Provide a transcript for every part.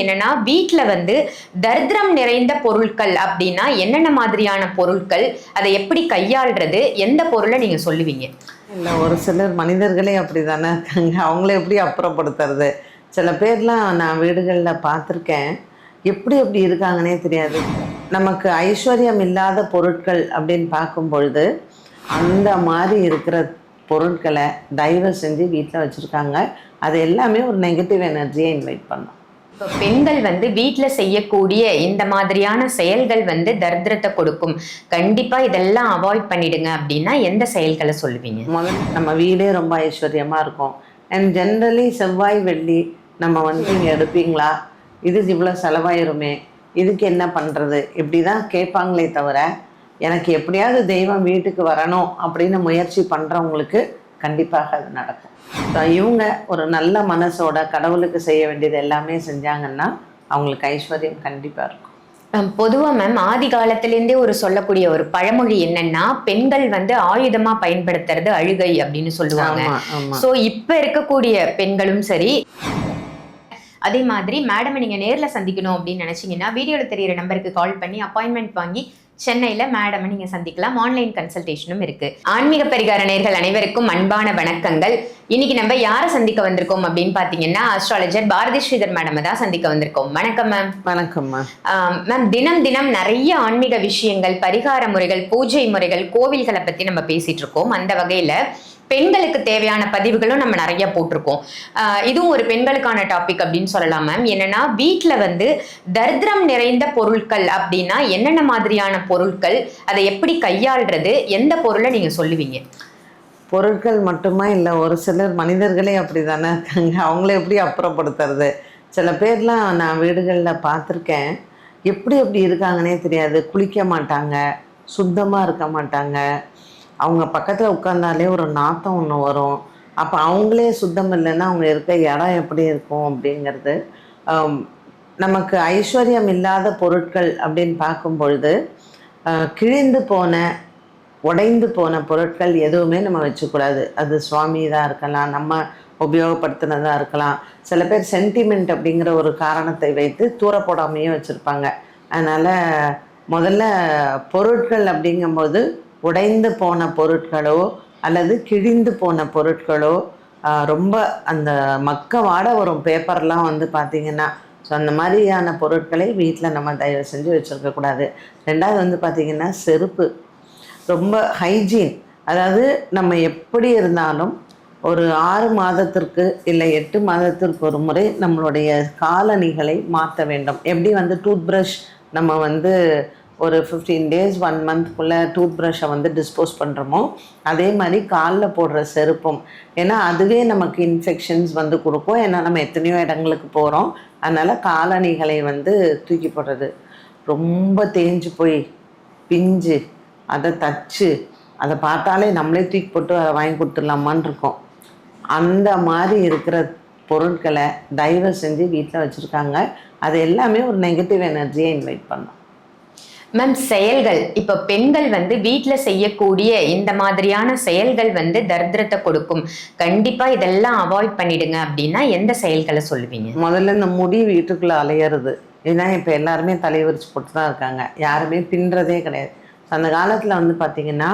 என்னன்னா வீட்டில் வந்து தரித்திரம் நிறைந்த பொருட்கள் அப்படின்னா என்னென்ன மாதிரியான பொருட்கள் அதை எப்படி கையாள்றது எந்த பொருளை நீங்க சொல்லுவீங்க? இல்லை ஒரு சிலர் மனிதர்களே அப்படி தானே இருக்காங்க. அவங்கள எப்படி அப்புறப்படுத்துறது? சில பேர்லாம் நான் வீடுகளில் பார்த்துருக்கேன். எப்படி எப்படி இருக்காங்கன்னே தெரியாது. நமக்கு ஐஸ்வர்யம் இல்லாத பொருட்கள் அப்படின்னு பார்க்கும் பொழுது அந்த மாதிரி இருக்கிற பொருட்களை தயவு செஞ்சு வீட்டில் வச்சுருக்காங்க. அது எல்லாமே ஒரு நெகட்டிவ் எனர்ஜியை இன்வைட் பண்ணும். இப்போ பெண்கள் வந்து வீட்டில் செய்யக்கூடிய இந்த மாதிரியான செயல்கள் வந்து தரித்திரத்தை கொடுக்கும். கண்டிப்பாக இதெல்லாம் அவாய்ட் பண்ணிடுங்க அப்படின்னா எந்த செயல்களை சொல்லுவீங்க? முதல்ல நம்ம வீடே ரொம்ப ஐஸ்வர்யமாக இருக்கும். அண்ட் ஜென்ரலி செவ்வாய் வெள்ளி நம்ம வந்து இங்கே எடுப்பீங்களா? இது இவ்வளோ செலவாயிருமே இதுக்கு என்ன பண்ணுறது இப்படி தான் கேட்பாங்களே தவிர எனக்கு எப்படியாவது தெய்வம் வீட்டுக்கு வரணும் அப்படின்னு முயற்சி பண்ணுறவங்களுக்கு கண்டிப்பாக அது நடக்கும். ஸோ இவங்க ஒரு நல்ல மனசோட கடவுளுக்கு செய்ய வேண்டியது எல்லாமே செஞ்சாங்கன்னா அவங்களுக்கு ஐஸ்வர்யம் கண்டிப்பாக இருக்கும். அஹ் பொதுவா மேம் ஆதி காலத்திலேருந்தே ஒரு சொல்லக்கூடிய ஒரு பழமொழி என்னன்னா பெண்கள் வந்து ஆயுதமா பயன்படுத்துறது அழுகை அப்படின்னு சொல்லுவாங்க. சோ இப்ப இருக்கக்கூடிய பெண்களும் சரி அதே மாதிரி மேடம் நீங்க நேர்ல சந்திக்கணும் அப்படின்னு நினைச்சீங்கன்னா வீடியோல தெரியிற நம்பருக்கு கால் பண்ணி அப்பாயின்மெண்ட் வாங்கி சென்னையில மேடம் நீங்க சந்திக்கலாம். ஆன்லைன் கன்சல்டேஷனும் இருக்கு. ஆன்மீக பரிகார நேர்கள் அனைவருக்கும் அன்பான வணக்கங்கள். இன்னைக்கு நம்ம யாரை சந்திக்க வந்திருக்கோம் அப்படின்னு பாத்தீங்கன்னா அஸ்ட்ராலஜர் பாரதி ஸ்ரீதர் மேடம் தான் சந்திக்க வந்திருக்கோம். வணக்கம் மேம் வணக்கம்மா மேம் தினம் தினம் நிறைய ஆன்மீக விஷயங்கள் பரிகார முறைகள் பூஜை முறைகள் கோவில்களை பத்தி நம்ம பேசிட்டு இருக்கோம். அந்த வகையில பெண்களுக்கு தேவையான பதிவுகளும் நம்ம நிறைய போட்டிருக்கோம். இதுவும் ஒரு பெண்களுக்கான டாபிக் அப்படின்னு சொல்லலாம் மேம் என்னன்னா வீட்டில் வந்து தரித்திரம் நிறைந்த பொருட்கள் அப்படின்னா என்னென்ன மாதிரியான பொருட்கள் அதை எப்படி கையாள்றது எந்த பொருளை நீங்க சொல்லுவீங்க? பொருட்கள் மட்டுமா இல்லை ஒரு சிலர் மனிதர்களே அப்படி தானே இருக்காங்க. அவங்கள எப்படி அப்புறப்படுத்துறது? சில பேர்லாம் நான் வீடுகளில் பார்த்துருக்கேன். எப்படி எப்படி இருக்காங்கன்னே தெரியாது. குளிக்க மாட்டாங்க சுத்தமாக இருக்க மாட்டாங்க. அவங்க பக்கத்தில் உட்காந்தாலே ஒரு நாத்தம் ஒன்று வரும். அப்போ அவங்களே சுத்தம் இல்லைன்னா அவங்க இருக்க இடம் எப்படி இருக்கும் அப்படிங்கிறது நமக்கு ஐஸ்வர்யம் இல்லாத பொருட்கள் அப்படின்னு பார்க்கும் பொழுது கிழிந்து போன உடைந்து போன பொருட்கள் எதுவுமே நம்ம வச்சுக்கூடாது. அது சுவாமி தான் இருக்கலாம் நம்ம உபயோகப்படுத்தினதாக இருக்கலாம். சில பேர் சென்டிமெண்ட் அப்படிங்கிற ஒரு காரணத்தை வைத்து தூர போடாமையே வச்சுருப்பாங்க. அதனால் முதல்ல பொருட்கள் அப்படிங்கும்போது உடைந்து போன பொருட்களோ அல்லது கிழிந்து போன பொருட்களோ ரொம்ப அந்த மக்க வாட வரும். பேப்பர்லாம் வந்து பார்த்திங்கன்னா ஸோ அந்த மாதிரியான பொருட்களை வீட்டில் நம்ம தயவு செஞ்சு வச்சுருக்கக்கூடாது ரெண்டாவது வந்து பார்த்திங்கன்னா செருப்பு. ரொம்ப ஹைஜீன். அதாவது நம்ம எப்படி இருந்தாலும் ஒரு ஆறு மாதத்திற்கு இல்லை எட்டு மாதத்திற்கு ஒரு முறை நம்மளுடைய காலணிகளை மாற்ற வேண்டும். எப்படி வந்து டூத் ப்ரஷ் நம்ம வந்து ஒரு ஃபிஃப்டீன் டேஸ் ஒன் மந்த்க்குள்ளே டூத் ப்ரஷ்ஷை வந்து டிஸ்போஸ் பண்ணுறோமோ அதே மாதிரி காலில் போடுற செருப்பும். ஏன்னா அதுவே நமக்கு இன்ஃபெக்ஷன்ஸ் வந்து கொடுக்கும். ஏன்னா நம்ம எத்தனையோ இடங்களுக்கு போகிறோம் அதனால் காலணிகளை வந்து தூக்கி போடுறது. ரொம்ப தேஞ்சு போய் பிஞ்சு அதை தச்சு அதை பார்த்தாலே நம்மளே தூக்கி போட்டு அதை வாங்கி கொடுத்துடலாமான் இருக்கோம். அந்த மாதிரி இருக்கிற பொருட்களை தயவு செஞ்சு வீட்டில் வச்சுருக்காங்க. அது எல்லாமே ஒரு நெகட்டிவ் எனர்ஜியை இன்வைட் பண்ணும். மேம் செயல்கள். இப்ப பெண்கள் வந்து வீட்டில் செய்யக்கூடிய இந்த மாதிரியான செயல்கள் வந்து தரித்திரத்தை கொடுக்கும். கண்டிப்பா இதெல்லாம் அவாய்ட் பண்ணிடுங்க அப்படின்னா எந்த செயல்களை சொல்லுவீங்க? முதல்ல இந்த முடி வீட்டுக்குள்ளே அலையிறது. ஏன்னா இப்போ எல்லாருமே தலைவரிச்சு போட்டு தான் இருக்காங்க. யாருமே பின்றதே கிடையாது. அந்த காலத்தில் வந்து பார்த்திங்கன்னா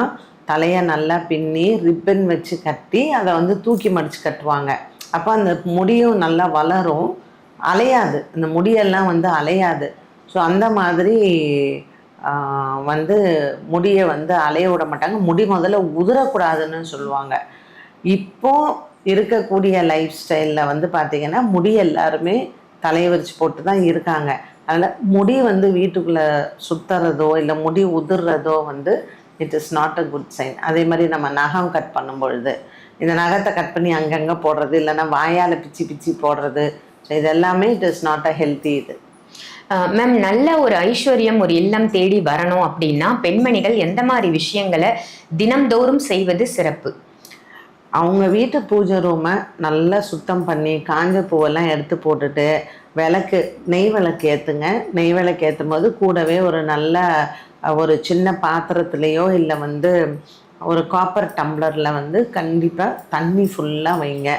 தலையை நல்லா பின்னி ரிப்பன் வச்சு கட்டி அதை வந்து தூக்கி மடித்து கட்டுவாங்க. அப்போ அந்த முடியும் நல்லா வளரும். அலையாது. அந்த முடியெல்லாம் வந்து அலையாது. ஸோ அந்த மாதிரி வந்து முடியை வந்து அலைய விட மாட்டாங்க. முடி முதல்ல உதிரக்கூடாதுன்னு சொல்லுவாங்க. இப்போ இருக்கக்கூடிய லைஃப் ஸ்டைலில் வந்து பார்த்திங்கன்னா முடி எல்லாருமே தலையை விரிச்சு போட்டு தான் இருக்காங்க. அதனால் முடி வந்து வீட்டுக்குள்ளே சுற்றுறதோ இல்லை முடி உதிர்றதோ வந்து it is not a good sign அதே மாதிரி நம்ம நகம் கட் பண்ணும் பொழுது இந்த நகத்தை கட் பண்ணி அங்கங்கே போடுறது இல்லைன்னா வாயால் பிச்சு பிச்சி போடுறது ஸோ இதெல்லாமே it is not a healthy இது. மேம் நல்ல ஒரு ஐஸ்வர்யம் ஒரு இல்லம் தேடி வரணும் அப்படின்னா பெண்மணிகள் எந்த மாதிரி விஷயங்களை தினம்தோறும் செய்வது சிறப்பு? அவங்க வீட்டு பூஜை ரூமை நல்லா சுத்தம் பண்ணி காஞ்ச பூவெல்லாம் எடுத்து போட்டுட்டு விளக்கு நெய் விளக்கு ஏற்றுங்க நெய் விளக்கு ஏற்றும் போது கூடவே ஒரு நல்ல ஒரு சின்ன பாத்திரத்துலேயோ இல்லை வந்து ஒரு காப்பர் டம்ளரில் வந்து கண்டிப்பாக தண்ணி ஃபுல்லாக வைங்க.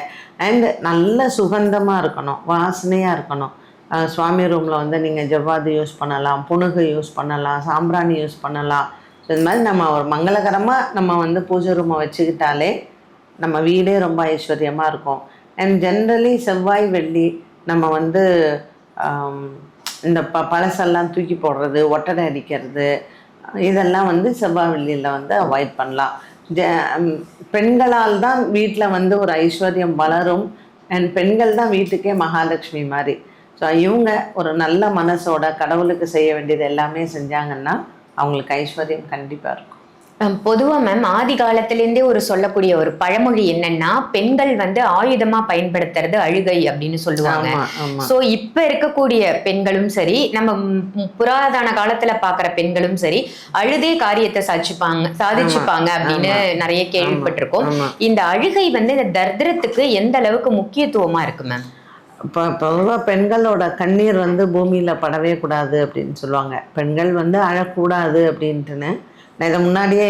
அண்ட் நல்ல சுகந்தமாக இருக்கணும் வாசனையாக இருக்கணும். சுவாமி ரூமில் வந்து நீங்கள் ஜவ்வாது யூஸ் பண்ணலாம் புனுகு யூஸ் பண்ணலாம் சாம்பிராணி யூஸ் பண்ணலாம். ஸோ இது மாதிரி நம்ம ஒரு மங்களகரமாக நம்ம வந்து பூஜை ரூமை வச்சுக்கிட்டாலே நம்ம வீடே ரொம்ப ஐஸ்வர்யமாக இருக்கும். அண்ட் ஜென்ரலி செவ்வாய் வெள்ளி நம்ம வந்து இந்த ப பழசெல்லாம் தூக்கி போடுறது ஒட்டடை அடிக்கிறது இதெல்லாம் வந்து செவ்வாய் வெள்ளியில் வந்து அவாய்ட் பண்ணலாம். ஜ பெண்களால் தான் வீட்டில் வந்து ஒரு ஐஸ்வர்யம் வளரும். அண்ட் பெண்கள் தான் வீட்டுக்கே மகாலட்சுமி மாதிரி. ஸோ இவங்க ஒரு நல்ல மனசோட கடவுளுக்கு செய்ய வேண்டியது எல்லாமே செஞ்சாங்கன்னா அவங்களுக்கு ஐஸ்வர்யம் கண்டிப்பாக இருக்கும். அஹ் பொதுவா மேம் ஆதி காலத்திலேருந்தே ஒரு சொல்லக்கூடிய ஒரு பழமொழி என்னன்னா பெண்கள் வந்து ஆயுதமா பயன்படுத்துறது அழுகை அப்படின்னு சொல்லுவாங்க. சோ இப்ப இருக்கக்கூடிய பெண்களும் சரி நம்ம புராதன காலத்துல பாக்குற பெண்களும் சரி அழுதே காரியத்தை சாதிச்சுப்பாங்க சாதிச்சுப்பாங்க அப்படின்னு நிறைய கேள்விப்பட்டிருக்கோம். இந்த அழுகை வந்து இந்த தர்திரத்துக்கு எந்த அளவுக்கு முக்கியத்துவமா இருக்கு மேம்? இப்போ பொதுவாக பெண்களோட கண்ணீர் வந்து பூமியில் படவே கூடாது அப்படின்னு சொல்லுவாங்க. பெண்கள் வந்து அழக்கூடாது அப்படின்ட்டுன்னு. நான் இதை முன்னாடியே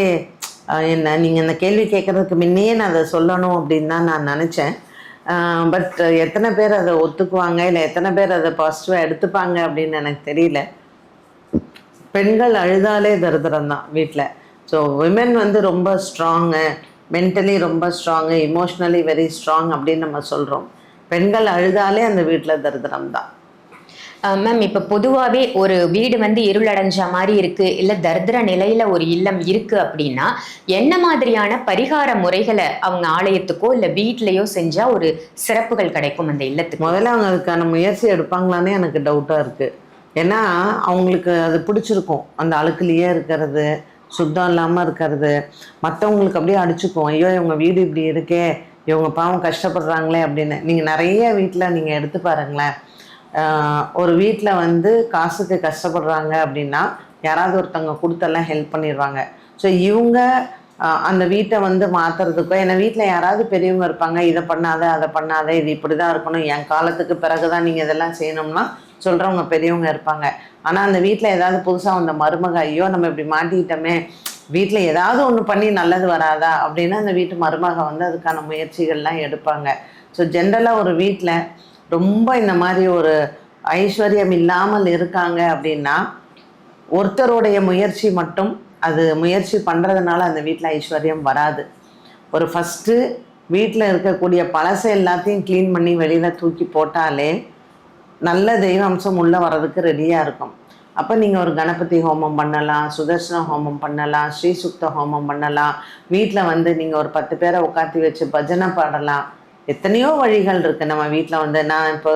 என்ன நீங்கள் இந்த கேள்வி கேட்குறதுக்கு முன்னையே நான் அதை சொல்லணும் அப்படின்னு தான் நான் நினச்சேன். பட் எத்தனை பேர் அதை ஒத்துக்குவாங்க? இல்லை எத்தனை பேர் அதை பாசிட்டிவாக எடுத்துப்பாங்க அப்படின்னு எனக்கு தெரியல. பெண்கள் அழுதாலே தருதரம் தான் வீட்டில் ஸோ விமென் வந்து ரொம்ப ஸ்ட்ராங்கு மென்டலி ரொம்ப ஸ்ட்ராங்கு இமோஷ்னலி வெரி ஸ்ட்ராங் அப்படின்னு நம்ம சொல்கிறோம் பெண்கள் அழுதாலே அந்த வீட்டில் தரித்திரம் தான். மேம் இப்ப பொதுவாவே ஒரு வீடு வந்து இருளடைஞ்ச மாதிரி இருக்கு இல்ல தரித்திர நிலையில ஒரு இல்லம் இருக்கு அப்படின்னா என்ன மாதிரியான பரிகார முறைகளை அவங்க ஆலயத்துக்கோ இல்ல வீட்லயோ செஞ்சா ஒரு சிறப்புகள் கிடைக்கும் அந்த இல்லத்துக்கு? முதல்ல அவங்க அதுக்கான முயற்சி எடுப்பாங்களான்னே எனக்கு டவுட்டாக இருக்குது ஏன்னா அவங்களுக்கு அது பிடிச்சிருக்கும். அந்த அழுக்குலேயே இருக்கிறது சுத்தம் இல்லாமல் இருக்கிறது. மற்றவங்களுக்கு அப்படியே அடிச்சுக்கும். ஐயோ இவங்க வீடு இப்படி இருக்கே இவங்க பாவம் கஷ்டப்படுறாங்களே அப்படின்னு. நீங்கள் நிறைய வீட்டில் நீங்கள் எடுத்து பாருங்களேன். ஒரு வீட்டில் வந்து காசுக்கு கஷ்டப்படுறாங்க அப்படின்னா யாராவது ஒருத்தவங்க கொடுத்தெல்லாம் ஹெல்ப் பண்ணிடுவாங்க. ஸோ இவங்க அந்த வீட்டை வந்து மாற்றுறதுக்கோ ஏன்னா வீட்டில் யாராவது பெரியவங்க இருப்பாங்க இதை பண்ணாத அதை பண்ணாத இது இப்படி தான் இருக்கணும். என் காலத்துக்கு பிறகு தான் நீங்கள் இதெல்லாம் செய்யணும்னா சொல்கிறவங்க பெரியவங்க இருப்பாங்க. ஆனால் அந்த வீட்டில் ஏதாவது புதுசாக வந்த மருமக ஐயோ நம்ம இப்படி மாட்டிக்கிட்டோமே வீட்டில் ஏதாவது ஒன்று பண்ணி நல்லது வராதா அப்படின்னா அந்த வீட்டு மருமக வந்து அதுக்கான முயற்சிகள்லாம் எடுப்பாங்க. ஸோ ஜென்ரலாக ஒரு வீட்டில் ரொம்ப இந்த மாதிரி ஒரு ஐஸ்வர்யம் இல்லாமல் இருக்காங்க அப்படின்னா ஒருத்தருடைய முயற்சி மட்டும் அது முயற்சி பண்ணுறதுனால அந்த வீட்டில் ஐஸ்வர்யம் வராது. ஒரு ஃபஸ்ட்டு வீட்டில் இருக்கக்கூடிய பழசை எல்லாத்தையும் க்ளீன் பண்ணி வெளியில் தூக்கி போட்டாலே நல்ல தெய்வ அம்சம் உள்ளே வர்றதுக்கு ரெடியாக இருக்கும். அப்போ நீங்கள் ஒரு கணபதி ஹோமம் பண்ணலாம் சுதர்சன ஹோமம் பண்ணலாம் ஸ்ரீசுக்த ஹோமம் பண்ணலாம். வீட்டில் வந்து நீங்கள் ஒரு பத்து பேரை உட்காத்தி வச்சு பஜனை பாடலாம். எத்தனையோ வழிகள் இருக்குது நம்ம வீட்டில் வந்து நான் இப்போ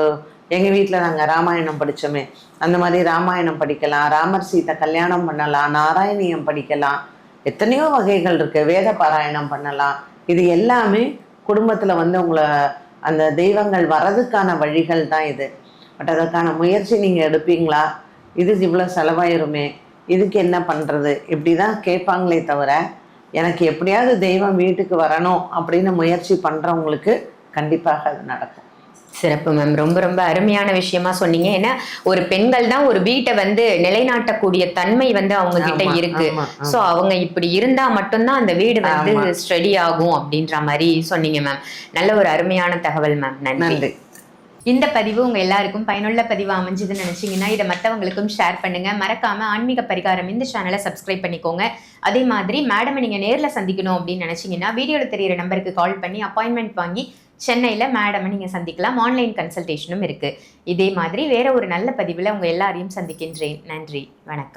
எங்கள் வீட்டில் நாங்கள் ராமாயணம் படித்தோமே அந்த மாதிரி ராமாயணம் படிக்கலாம் ராமர் சீதை கல்யாணம் பண்ணலாம் நாராயணியம் படிக்கலாம். எத்தனையோ வகைகள் இருக்குது வேத பாராயணம் பண்ணலாம். இது எல்லாமே குடும்பத்தில் வந்து உங்களை அந்த தெய்வங்கள் வரதுக்கான வழிகள் தான் இது. பட் அதற்கான முயற்சி நீங்கள் எடுப்பீங்களா? இது இவ்வளோ செலவாயிருமே இதுக்கு என்ன பண்ணுறது இப்படி தான் கேட்பாங்களே தவிர எனக்கு எப்படியாவது தெய்வம் வீட்டுக்கு வரணும் அப்படின்னு முயற்சி பண்ணுறவங்களுக்கு கண்டிப்பாக அது நடக்கும். சிறப்பு மேம் ரொம்ப ரொம்ப அருமையான விஷயமா சொன்னீங்க. ஏன்னா ஒரு பெண்கள் தான் ஒரு வீட்டை வந்து நிலைநாட்டக்கூடிய தன்மை வந்து அவங்க கிட்ட இருக்கு. சோ அவங்க இப்படி இருந்தா மட்டும்தான் அந்த வீடு வந்து. ஸ்டடி ஆகும் அப்படின்ற மாதிரி சொன்னீங்க மேம் நல்ல ஒரு அருமையான தகவல் மேம் நன்றி. இந்த பதிவு உங்க எல்லாருக்கும் பயனுள்ள பதிவு அமைஞ்சதுன்னு நினைச்சீங்கன்னா இதை மற்றவங்களுக்கும் ஷேர் பண்ணுங்க. மறக்காம ஆன்மீக பரிகாரம் இந்த சேனலை சப்ஸ்கிரைப் பண்ணிக்கோங்க. அதே மாதிரி மேடம் நீங்க நேரில் சந்திக்கணும் அப்படின்னு நினைச்சீங்கன்னா வீடியோல தெரியிற நம்பருக்கு கால் பண்ணி அப்பாயின்மெண்ட் வாங்கி சென்னையில் மேடமை நீங்கள் சந்திக்கலாம். ஆன்லைன் கன்சல்டேஷனும் இருக்குது இதே மாதிரி வேற ஒரு நல்ல பதிவில் உங்கள் எல்லாரையும் சந்திக்கின்றேன். நன்றி. வணக்கம்.